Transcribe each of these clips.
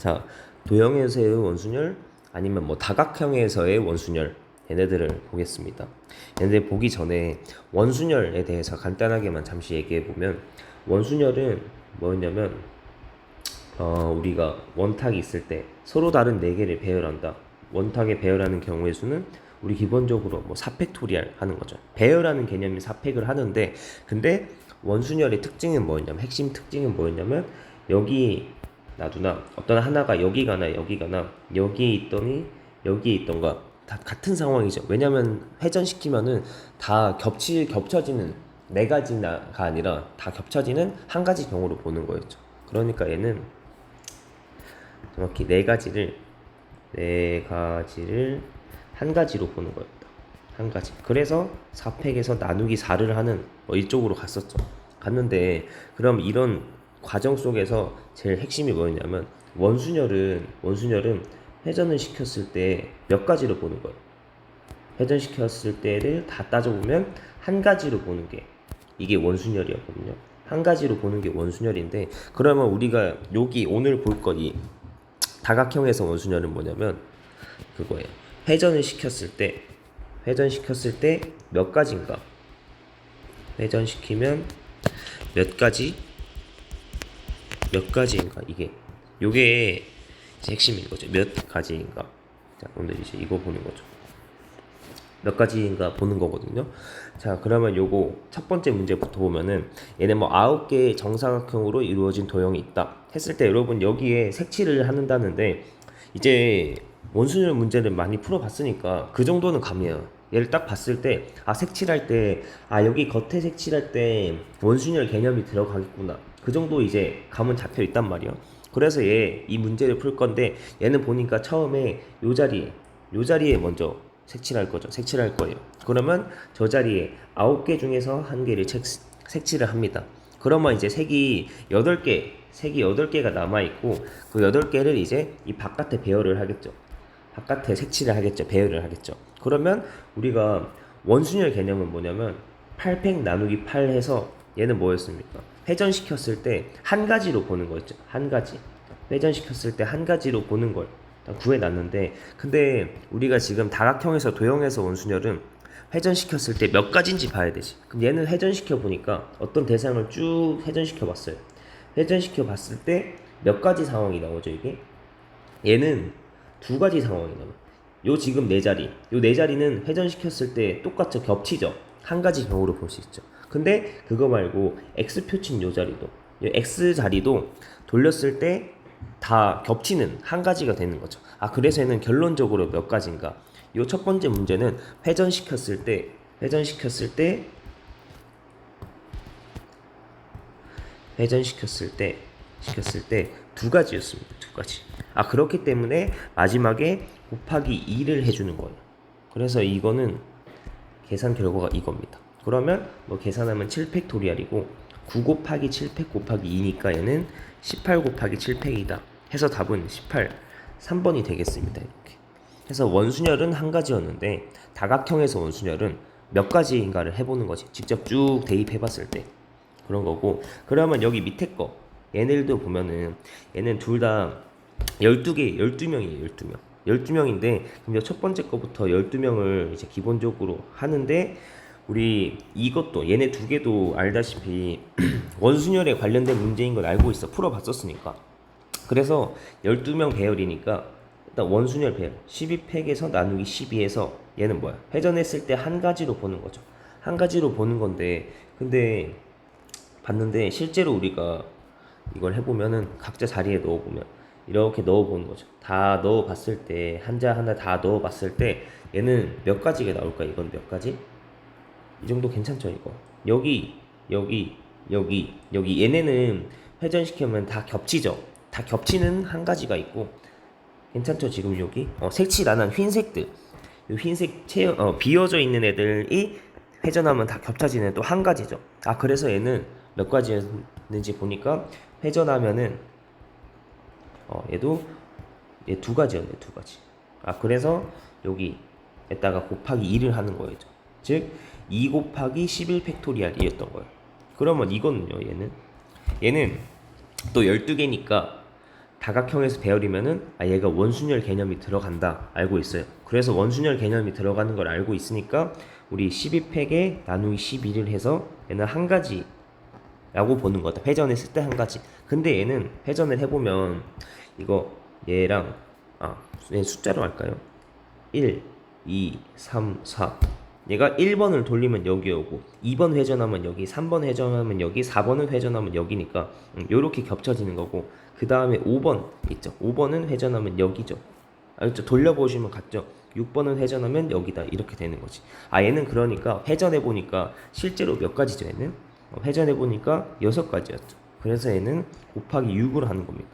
자, 도형에서의 원순열 아니면 뭐 다각형에서의 원순열 얘네들을 보겠습니다. 얘네들 보기 전에 원순열에 대해서 간단하게만 잠시 얘기해 보면 원순열은 뭐였냐면 어, 우리가 원탁이 있을 때 서로 다른 네 개를 배열한다. 원탁에 배열하는 경우의 수는 우리 기본적으로 뭐 사팩토리알 하는 거죠. 배열하는 개념이 사팩을 하는데 근데 원순열의 특징은 뭐였냐면 핵심 특징은 뭐였냐면 여기 놔두나 어떤 하나가 여기 가나 여기 가나 여기 있더니 여기 있던가 다 같은 상황이죠. 왜냐면 회전시키면은 다 겹치 겹쳐지는 네 가지가 아니라 다 겹쳐지는 한 가지 경우로 보는 거였죠. 그러니까 얘는 정확히 네 가지를 네 가지를 한 가지로 보는 거였다. 한 가지. 그래서 4팩에서 나누기 4를 하는 뭐 이쪽으로 갔었죠. 갔는데 그럼 이런 과정 속에서 제일 핵심이 뭐였냐면 원순열은 원순열은 회전을 시켰을 때 몇 가지로 보는 거예요. 회전시켰을 때를 다 따져보면 한 가지로 보는 게 이게 원순열이었거든요. 한 가지로 보는 게 원순열인데 그러면 우리가 여기 오늘 볼 거니 다각형에서 원순열은 뭐냐면 그거예요. 회전을 시켰을 때 회전시켰을 때 몇 가지인가? 회전시키면 몇 가지? 몇 가지인가? 이게 요게 핵심인 거죠. 몇 가지인가? 자, 오늘 이제 이거 보는 거죠. 몇 가지인가 보는 거거든요. 자, 그러면 요거 첫 번째 문제부터 보면은 얘네 뭐 아홉 개의 정사각형으로 이루어진 도형이 있다. 했을 때 여러분 여기에 색칠을 한다는데 이제 원순열 문제를 많이 풀어봤으니까 그 정도는 감이에요. 얘를 딱 봤을 때 아 색칠할 때 아 여기 겉에 색칠할 때 원순열 개념이 들어가겠구나. 그 정도 이제 감은 잡혀 있단 말이에요. 그래서 얘 이 문제를 풀 건데 얘는 보니까 처음에 요 자리에 요 자리에 먼저 색칠할 거죠. 색칠할 거예요. 그러면 저 자리에 아홉 개 중에서 한 개를 책, 색칠을 합니다. 그러면 이제 색이 여덟 개, 색이 여덟 개가 남아 있고 그 여덟 개를 이제 이 바깥에 배열을 하겠죠. 바깥에 색칠을 하겠죠. 배열을 하겠죠. 그러면 우리가 원순열 개념은 뭐냐면 8팩 나누기 8 해서 얘는 뭐였습니까? 회전시켰을 때 한 가지로 보는 거였죠. 한 가지. 회전시켰을 때 한 가지로 보는 걸 구해놨는데 근데 우리가 지금 다각형에서 도형에서 원순열은 회전시켰을 때 몇 가지인지 봐야 되지. 그럼 얘는 회전시켜 보니까 어떤 대상을 쭉 회전시켜 봤어요. 회전시켜 봤을 때 몇 가지 상황이 나오죠, 이게? 얘는 두 가지 상황이 나와요. 요 지금 네 자리, 요 네 자리는 회전시켰을 때 똑같이 겹치죠. 한 가지 경우로 볼 수 있죠. 근데 그거 말고 X 표친 요 자리도, 요 X 자리도 돌렸을 때 다 겹치는 한 가지가 되는 거죠. 아 그래서 얘는 결론적으로 몇 가지인가? 요 첫 번째 문제는 회전시켰을 때, 회전시켰을 때, 회전시켰을 때, 시켰을 때 두 가지였습니다. 두 가지. 아 그렇기 때문에 마지막에 곱하기 2를 해주는 거예요. 그래서 이거는 계산 결과가 이겁니다. 그러면 뭐 계산하면 7팩토리알이고 9 곱하기 7팩 곱하기 2니까 얘는 18 곱하기 7팩이다. 해서 답은 18, 3번이 되겠습니다. 이렇게. 해서 원순열은 한 가지였는데 다각형에서 원순열은 몇 가지인가를 해보는 거지. 직접 쭉 대입해봤을 때 그런 거고. 그러면 여기 밑에 거 얘네들도 보면은 얘는 둘 다 12개, 12명이에요. 12명. 12명인데 그럼 첫 번째 거부터 12명을 이제 기본적으로 하는데 우리 이것도 얘네 두 개도 알다시피 원순열에 관련된 문제인 걸 알고 있어. 풀어봤었으니까. 그래서 12명 배열이니까 일단 원순열 배열. 12팩에서 나누기 12에서 얘는 뭐야? 회전했을 때 한 가지로 보는 거죠. 한 가지로 보는 건데 근데 봤는데 실제로 우리가 이걸 해보면은 각자 자리에 넣어보면 이렇게 넣어보는 거죠. 다 넣어봤을 때 한자 하나 다 넣어봤을 때 얘는 몇 가지가 나올까? 이건 몇 가지 이 정도 괜찮죠 이거? 여기 여기 여기 여기. 얘네는 회전시키면 다 겹치죠? 다 겹치는 한 가지가 있고. 괜찮죠 지금 여기? 어, 색칠 안한 흰색들. 이 흰색 채 어, 비어져 있는 애들이 회전하면 다 겹쳐지는 또 한 가지죠. 아 그래서 얘는 몇 가지였는지 보니까 회전하면은 어 얘도 얘 두 가지였네 두 가지. 아 그래서 여기에다가 곱하기 2를 하는 거예요 즉 2 곱하기 11 팩토리알이었던 거예요. 그러면 이거는요, 얘는 얘는 또 12개니까 다각형에서 배열이면은 아 얘가 원순열 개념이 들어간다 알고 있어요. 그래서 원순열 개념이 들어가는 걸 알고 있으니까 우리 12팩에 나누기 12를 해서 얘는 한 가지 라고 보는 거다. 회전했을 때 한 가지. 근데 얘는 회전을 해보면 이거 얘랑 아, 얘 숫자로 할까요? 1, 2, 3, 4. 얘가 1번을 돌리면 여기 오고 2번 회전하면 여기 3번 회전하면 여기 4번은 회전하면 여기니까 음, 요렇게 겹쳐지는 거고 그 다음에 5번 있죠. 5번은 회전하면 여기죠. 알겠죠? 돌려보시면 같죠? 6번은 회전하면 여기다 이렇게 되는 거지. 아 얘는 그러니까 회전해 보니까 실제로 몇 가지죠 얘는? 어, 회전해 보니까 여섯 가지였죠. 그래서 얘는 곱하기 6으로 하는 겁니다.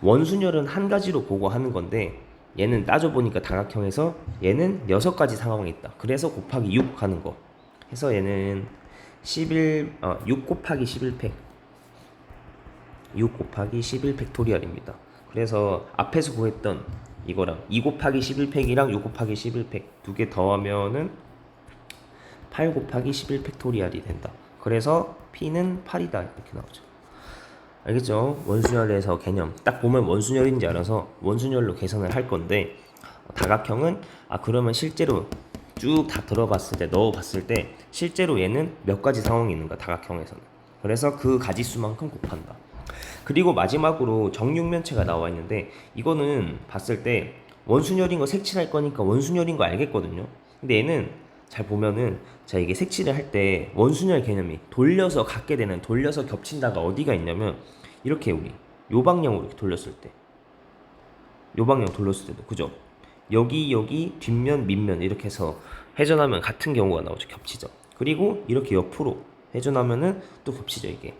원순열은 한 가지로 보고 하는 건데 얘는 따져보니까 다각형에서 얘는 여섯 가지 상황이 있다. 그래서 곱하기 6 하는 거. 해서 얘는 11, 어, 6 곱하기 11팩. 6 곱하기 11팩토리얼입니다. 그래서 앞에서 구했던 이거랑 2 곱하기 11팩이랑 6 곱하기 11팩 두 개 더하면은 8 곱하기 11팩토리얼이 된다. 그래서 P는 8이다. 이렇게 나오죠. 알겠죠? 원순열에서 개념. 딱 보면 원순열인지 알아서 원순열로 계산을 할 건데 다각형은 아 그러면 실제로 쭉 다 들어봤을 때 넣어봤을 때 실제로 얘는 몇 가지 상황이 있는가 다각형에서는. 그래서 그 가지수만큼 곱한다. 그리고 마지막으로 정육면체가 나와 있는데 이거는 봤을 때 원순열인 거 색칠할 거니까 원순열인 거 알겠거든요? 근데 얘는 잘 보면은 자 이게 색칠을 할 때 원순열 개념이 돌려서 갖게 되는 돌려서 겹친다가 어디가 있냐면 이렇게 우리 요 방향으로 이렇게 돌렸을 때. 요 방향 돌렸을 때도 그죠? 여기 여기 뒷면 밑면 이렇게 해서 회전하면 같은 경우가 나오죠 겹치죠. 그리고 이렇게 옆으로 회전하면은 또 겹치죠 이게.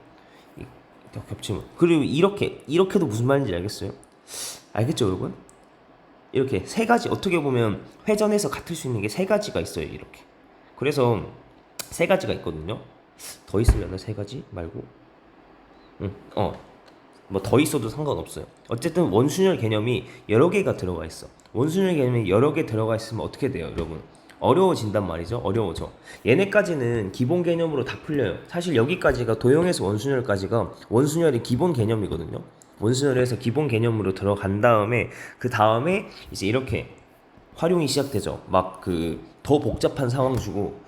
겹치면. 그리고 이렇게 이렇게도 무슨 말인지 알겠어요? 알겠죠 여러분 이렇게 세 가지 어떻게 보면 회전해서 같을 수 있는 게 세 가지가 있어요 이렇게. 그래서 세 가지가 있거든요. 더 있으려나 세 가지 말고? 응 어뭐 더 있어도 상관없어요. 어쨌든 원순열 개념이 여러 개가 들어가 있어. 원순열 개념이 여러 개 들어가 있으면 어떻게 돼요 여러분? 어려워진단 말이죠 어려워져. 얘네까지는 기본 개념으로 다 풀려요. 사실 여기까지가 도형에서 원순열까지가 원순열이 기본 개념이거든요 원순열에서 기본 개념으로 들어간 다음에 그 다음에 이제 이렇게 활용이 시작되죠. 막 그 더 복잡한 상황 주고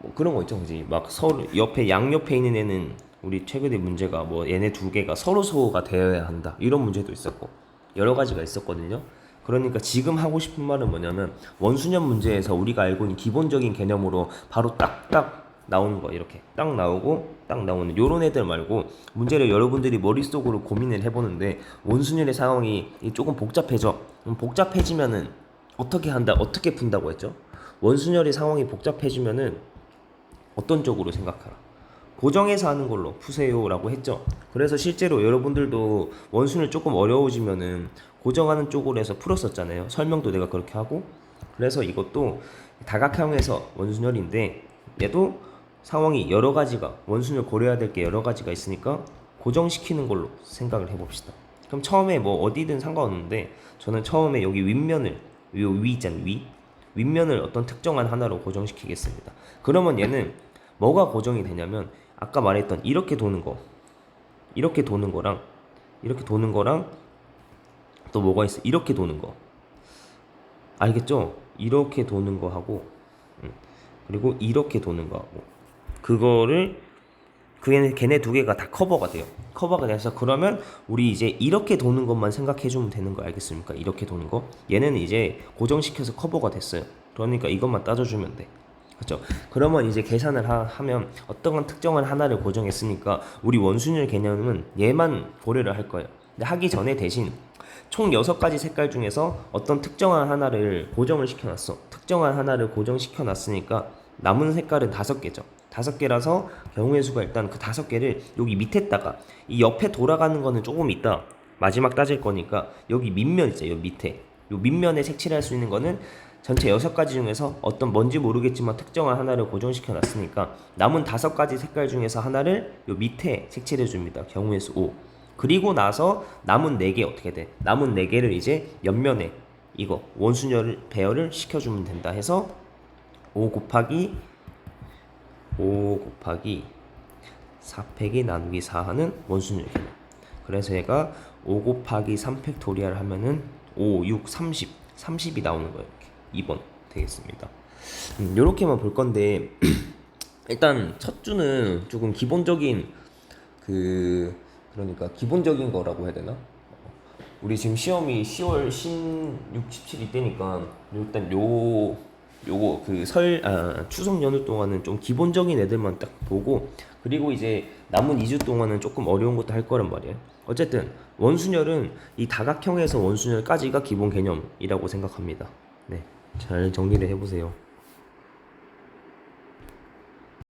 뭐 그런 거 있죠, 그지? 막 서로 옆에 양 옆에 있는 애는 우리 최근에 문제가 뭐 얘네 두 개가 서로 소호가 되어야 한다 이런 문제도 있었고 여러 가지가 있었거든요. 그러니까 지금 하고 싶은 말은 뭐냐면 원수년 문제에서 우리가 알고 있는 기본적인 개념으로 바로 딱딱 나오는 거 이렇게 딱 나오고 딱 나오는 요런 애들 말고 문제를 여러분들이 머릿속으로 고민을 해보는데 원순열의 상황이 조금 복잡해져. 복잡해지면은 어떻게 한다 어떻게 푼다고 했죠? 원순열의 상황이 복잡해지면은 어떤 쪽으로 생각하라? 고정해서 하는 걸로 푸세요라고 했죠. 그래서 실제로 여러분들도 원순을 조금 어려워지면은 고정하는 쪽으로 해서 풀었었잖아요. 설명도 내가 그렇게 하고. 그래서 이것도 다각형에서 원순열인데 얘도 상황이 여러 가지가 원순을 고려해야 될 게 여러 가지가 있으니까 고정시키는 걸로 생각을 해봅시다. 그럼 처음에 뭐 어디든 상관없는데 저는 처음에 여기 윗면을 요위 있잖아요 위 윗면을 어떤 특정한 하나로 고정시키겠습니다. 그러면 얘는 뭐가 고정이 되냐면 아까 말했던 이렇게 도는 거 이렇게 도는 거랑 이렇게 도는 거랑 또 뭐가 있어 이렇게 도는 거 알겠죠? 이렇게 도는 거 하고 음, 그리고 이렇게 도는 거 하고 그거를 그게 걔네 두 개가 다 커버가 돼요. 커버가 돼서 그러면 우리 이제 이렇게 도는 것만 생각해 주면 되는 거 알겠습니까? 이렇게 도는 거. 얘는 이제 고정시켜서 커버가 됐어요. 그러니까 이것만 따져 주면 돼. 그렇죠? 그러면 이제 계산을 하, 면 어떤 특정한 하나를 고정했으니까 우리 원순열 개념은 얘만 고려를 할 거예요. 근데 하기 전에 대신 총 여섯 가지 색깔 중에서 어떤 특정한 하나를 고정을 시켜놨어. 특정한 하나를 고정시켜 놨으니까 남은 색깔은 다섯 개죠. 다섯 개라서 경우의 수가 일단 그 다섯 개를 여기 밑에다가 이 옆에 돌아가는 거는 조금 있다 마지막 따질 거니까 여기 밑면 있죠. 요 밑에 요 밑면에 색칠할 수 있는 거는 전체 여섯 가지 중에서 어떤 뭔지 모르겠지만 특정한 하나를 고정시켜 놨으니까 남은 다섯 가지 색깔 중에서 하나를 요 밑에 색칠해 줍니다. 경우의 수 5. 그리고 나서 남은 네 개 어떻게 돼? 남은 네 개를 이제 옆면에 이거 원순열 배열을 시켜주면 된다 해서 5 곱하기 5 곱하기 4팩이 나누기 4 하는 원순열 개념. 그래서 얘가 5 곱하기 3 팩토리얼 하면은 5, 6, 30. 30이 나오는 거예요. 이렇게. 2번 되겠습니다. 음, 요렇게만 볼 건데 일단 첫 주는 조금 기본적인 그 그러니까 기본적인 거라고 해야 되나? 우리 지금 시험이 10월 16, 17일 때니까 일단 요 요거 그 설 아, 추석 연휴 동안은 좀 기본적인 애들만 딱 보고 그리고 이제 남은 2주 동안은 조금 어려운 것도 할 거란 말이에요. 어쨌든 원순열은 이 다각형에서 원순열까지가 기본 개념이라고 생각합니다. 네, 잘 정리를 해 보세요.